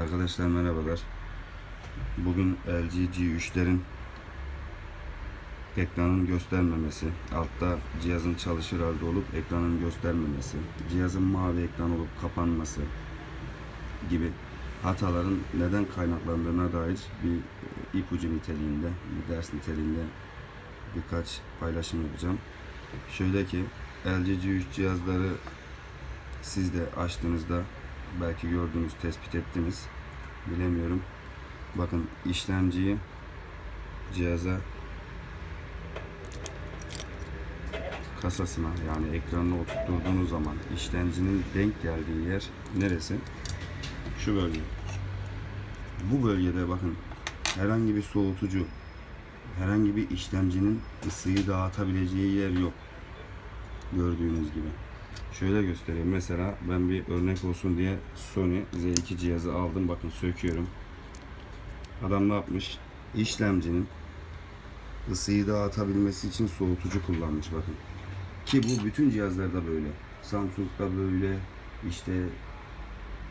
Arkadaşlar merhabalar. Bugün LG G3'lerin ekranın göstermemesi, altta cihazın çalışır halde olup ekranın göstermemesi, cihazın mavi ekran olup kapanması gibi hataların neden kaynaklandığına dair bir e, ipucu niteliğinde, bir ders niteliğinde birkaç paylaşım yapacağım. Şöyle ki LG G3 cihazları siz de açtığınızda belki gördünüz, tespit ettiniz. Bilemiyorum. Bakın işlemciyi cihaza kasasına yani ekranına oturtturduğunuz zaman işlemcinin denk geldiği yer neresi? Şu bölge. Bu bölgede bakın herhangi bir soğutucu, herhangi bir işlemcinin ısıyı dağıtabileceği yer yok. Gördüğünüz gibi. Şöyle göstereyim. Mesela ben bir örnek olsun diye Sony Z2 cihazı aldım. Bakın söküyorum. Adam ne yapmış? İşlemcinin ısıyı dağıtabilmesi için soğutucu kullanmış bakın. Ki bu bütün cihazlarda böyle. Samsung'da böyle, işte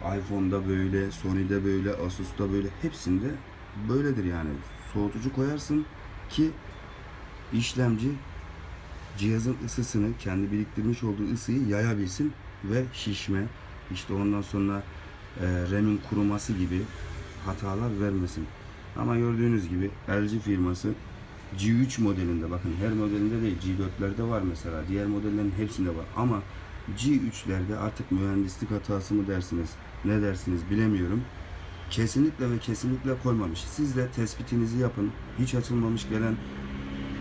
iPhone'da böyle, Sony'de böyle, Asus'ta böyle hepsinde böyledir yani. Soğutucu koyarsın ki işlemci cihazın ısısını kendi biriktirmiş olduğu ısıyı yayabilsin ve şişme işte ondan sonra e, RAM'in kuruması gibi hatalar vermesin. Ama gördüğünüz gibi LG firması G3 modelinde bakın her modelinde değil G4'lerde var mesela diğer modellerin hepsinde var ama G3'lerde artık mühendislik hatası mı dersiniz ne dersiniz bilemiyorum. Kesinlikle ve kesinlikle koymamış. Siz de tespitinizi yapın. Hiç açılmamış gelen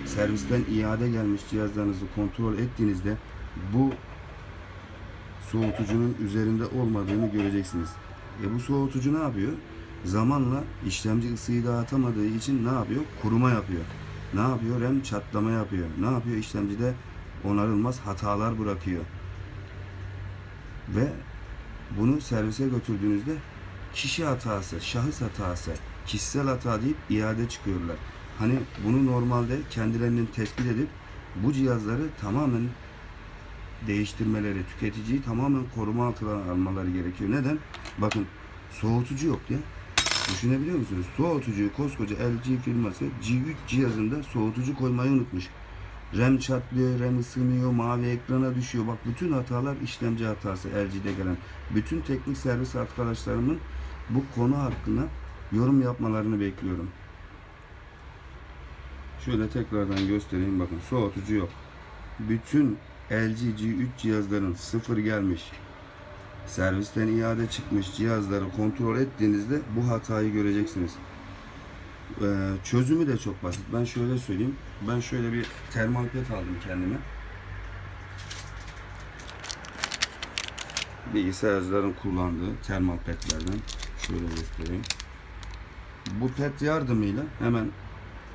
servisten iade gelmiş cihazlarınızı kontrol ettiğinizde bu soğutucunun üzerinde olmadığını göreceksiniz. E bu soğutucu ne yapıyor? Zamanla işlemci ısıyı dağıtamadığı için ne yapıyor? Kuruma yapıyor. Ne yapıyor? RAM çatlama yapıyor. Ne yapıyor? İşlemcide onarılmaz hatalar bırakıyor. Ve bunu servise götürdüğünüzde kişi hatası, şahıs hatası, kişisel hata deyip iade çıkıyorlar. Hani bunu normalde kendilerinin tespit edip bu cihazları tamamen değiştirmeleri, tüketiciyi tamamen koruma altına almaları gerekiyor. Neden? Bakın soğutucu yok ya. Düşünebiliyor musunuz? Soğutucuyu koskoca LG firması G3 cihazında soğutucu koymayı unutmuş. RAM çatlıyor, RAM ısınıyor, mavi ekrana düşüyor. Bak bütün hatalar işlemci hatası LG'de gelen. Bütün teknik servis arkadaşlarımın bu konu hakkında yorum yapmalarını bekliyorum. Şöyle tekrardan göstereyim bakın soğutucu yok. Bütün LG G3 cihazların sıfır gelmiş. Servisten iade çıkmış cihazları kontrol ettiğinizde bu hatayı göreceksiniz. Ee, çözümü de çok basit. Ben şöyle söyleyeyim. Ben şöyle bir termal pet aldım kendime. Bilgisayarcıların kullandığı termal petlerden. Şöyle göstereyim. Bu pet yardımıyla hemen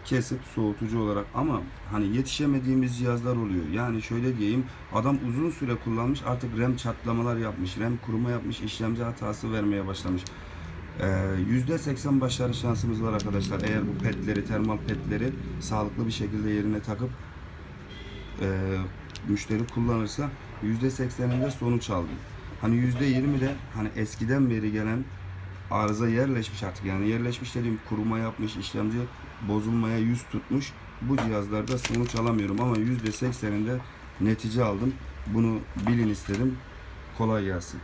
kesip soğutucu olarak ama hani yetişemediğimiz cihazlar oluyor. Yani şöyle diyeyim adam uzun süre kullanmış artık RAM çatlamalar yapmış, RAM kuruma yapmış, işlemci hatası vermeye başlamış. Ee, %80 başarı şansımız var arkadaşlar. Eğer bu petleri, termal petleri sağlıklı bir şekilde yerine takıp e, müşteri kullanırsa %80'inde sonuç aldım. Hani %20 de hani eskiden beri gelen arıza yerleşmiş artık yani yerleşmiş dediğim kuruma yapmış işlemci bozulmaya yüz tutmuş. Bu cihazlarda sonuç alamıyorum ama %80'inde netice aldım. Bunu bilin istedim. Kolay gelsin